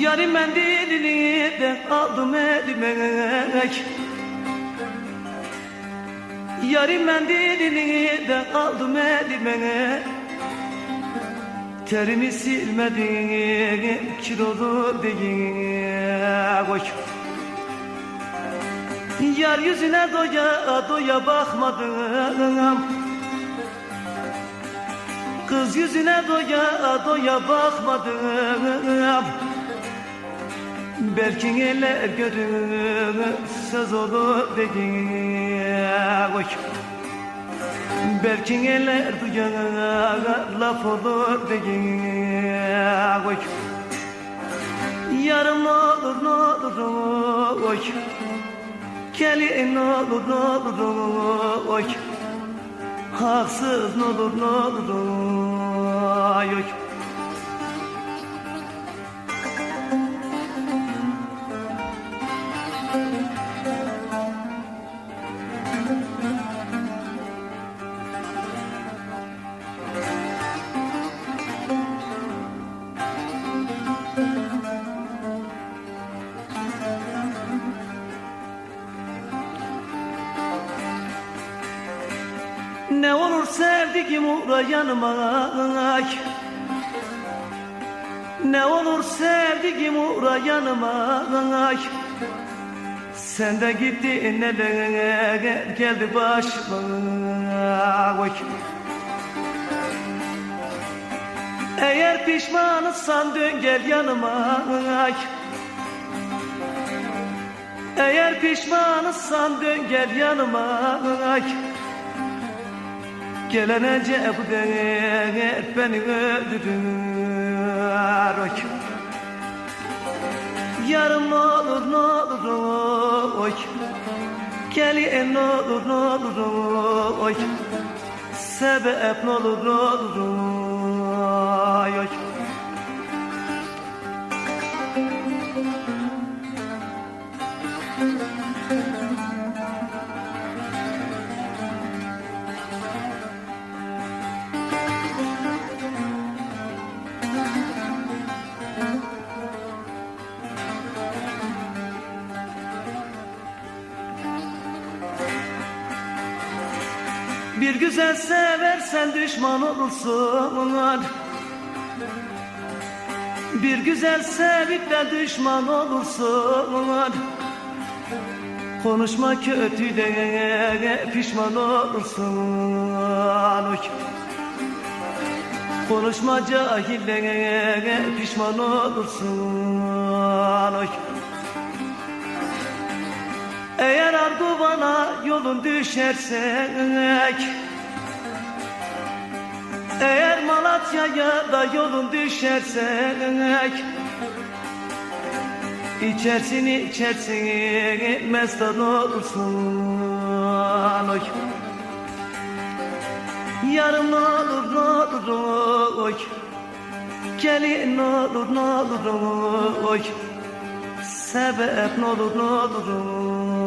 Yarın mendilini de aldım elime. Yarın mendilini de aldım elime. Terimi silmedin kilolu değil. Oy. Yar yüzüne doya doya bakmadım. Kız yüzüne doya doya bakmadım Belki eller görür söz olur değil Oy. Belki eller duyar laf olur değil Oy. Yarım olur ne olur oy Gelin olur ne olur oy Haksız ne olur ne olur oy Ne olur sevdiğim uğra yanıma. Ne olur sevdiğim uğra yanıma. Sen de gittin neler geldi başıma. Eğer pişmansan dön gel yanıma. Eğer pişmansan dön gel yanıma bu dert beni öldürür. Yarım olur ne olur oy. Gelin olur ne olur oy. Sebep ne olur ne olur oy Bir güzel seversen düşman olursun. Bir güzel sevip de düşman olursun. Konuşma kötü de pişman olursun. Konuşma cahil de pişman olursun Oy. Arduvana yolun düşersek Eğer Malatya'ya da yolun düşersek İçersin içersin mestan olursun oy. Yarım olur ne olur oy Gelin olur ne olur oy Sebep ne olur ne olur